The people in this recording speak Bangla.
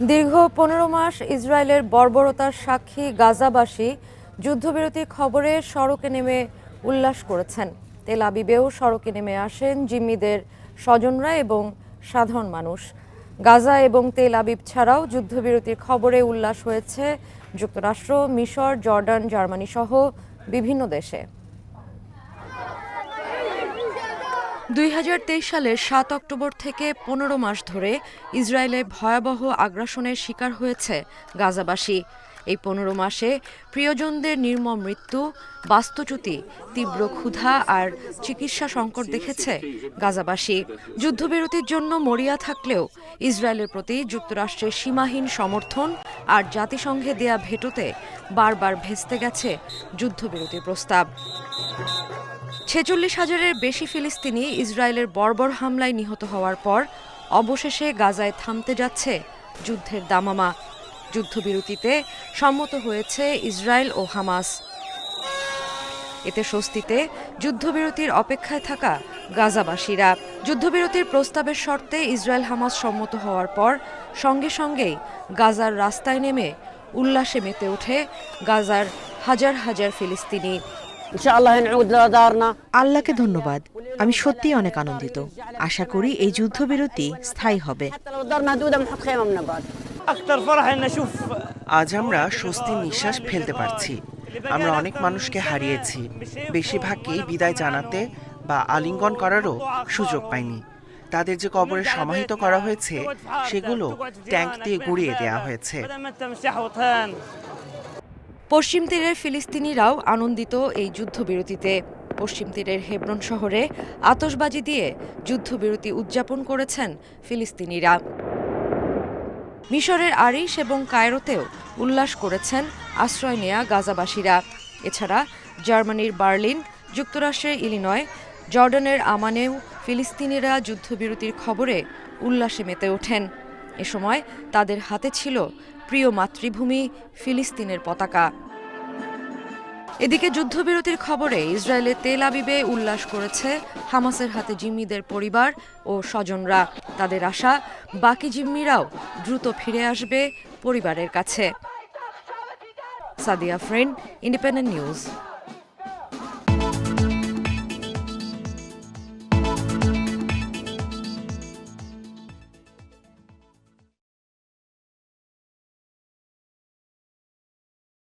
দীর্ঘ পনেরো মাস ইসরায়েলের বর্বরতার সাক্ষী গাজাবাসী যুদ্ধবিরতির খবরে সড়কে নেমে উল্লাস করেছেন। তেল আবিবেও সড়কে নেমে আসেন জিম্মিদের স্বজনরা এবং সাধারণ মানুষ। গাজা এবং তেল আবিব ছাড়াও যুদ্ধবিরতির খবরে উল্লাস হয়েছে যুক্তরাষ্ট্র, মিশর, জর্ডান জার্মানি সহ বিভিন্ন দেশে। দুই হাজার তেইশ সালের সাত অক্টোবর থেকে পনেরো মাস ধরে ইসরায়েলে ভয়াবহ আগ্রাসনের শিকার হয়েছে গাজাবাসী। এই পনেরো মাসে প্রিয়জনদের নির্মম মৃত্যু, বাস্তুচ্যুতি, তীব্র ক্ষুধা আর চিকিৎসা সংকট দেখেছে গাজাবাসী। যুদ্ধবিরতির জন্য মরিয়া থাকলেও ইসরায়েলের প্রতি যুক্তরাষ্ট্রের সীমাহীন সমর্থন আর জাতিসংঘে দেয়া ভেটোতে বারবার ভেস্তে গেছে যুদ্ধবিরতির প্রস্তাব। ছেচল্লিশ হাজারের বেশি ফিলিস্তিনি ইসরায়েলের বর্বর হামলায় নিহত হওয়ার পর অবশেষে গাজায় থামতে যাচ্ছে যুদ্ধের দামামা। যুদ্ধবিরতিতে সম্মত হয়েছে ইসরায়েল ও হামাস। এতে স্বস্তিতে যুদ্ধবিরতির অপেক্ষায় থাকা গাজাবাসীরা। যুদ্ধবিরতির প্রস্তাবের শর্তে ইসরায়েল হামাস সম্মত হওয়ার পর সঙ্গে সঙ্গেই গাজার রাস্তায় নেমে উল্লাসে মেতে ওঠে গাজার হাজার হাজার ফিলিস্তিনি। আল্লাহকে ধন্যবাদ। আমি সত্যিই অনেক আনন্দিত। আশা করি এই যুদ্ধবিরতি স্থায়ী হবে। আজ আমরা স্বস্তির নিঃশ্বাস ফেলতে পারছি। আমরা অনেক মানুষকে হারিয়েছি। বেশিরভাগকেই বিদায় জানাতে বা আলিঙ্গন করারও সুযোগ পাইনি। তাদের যে কবরে সমাহিত করা হয়েছে সেগুলো ট্যাঙ্ক দিয়ে গুড়িয়ে দেওয়া হয়েছে। পশ্চিম তীরের ফিলিস্তিনিরাও আনন্দিত এই যুদ্ধবিরতিতে। পশ্চিম তীরের হেব্রন শহরে আতসবাজি দিয়ে যুদ্ধবিরতি উদযাপন করেছেন ফিলিস্তিনিরা। মিশরের আরিশ এবং কায়রোতেও উল্লাস করেছেন আশ্রয় নেয়া গাজাবাসীরা। এছাড়া জার্মানির বার্লিন, যুক্তরাষ্ট্রের ইলিনয়, জর্ডানের আমানেও ফিলিস্তিনিরা যুদ্ধবিরতির খবরে উল্লাসে মেতে ওঠেন। এ সময় তাদের হাতে ছিল প্রিয় মাতৃভূমি ফিলিস্তিনের পতাকা। এদিকে যুদ্ধবিরতির খবরে ইসরায়েলের তেল আবিবে উল্লাস করেছে হামাসের হাতে জিম্মিদের পরিবার ও স্বজনরা। তাদের আশা, বাকি জিম্মিরাও দ্রুত ফিরে আসবে পরিবারের কাছে। Sadia friend Independent News.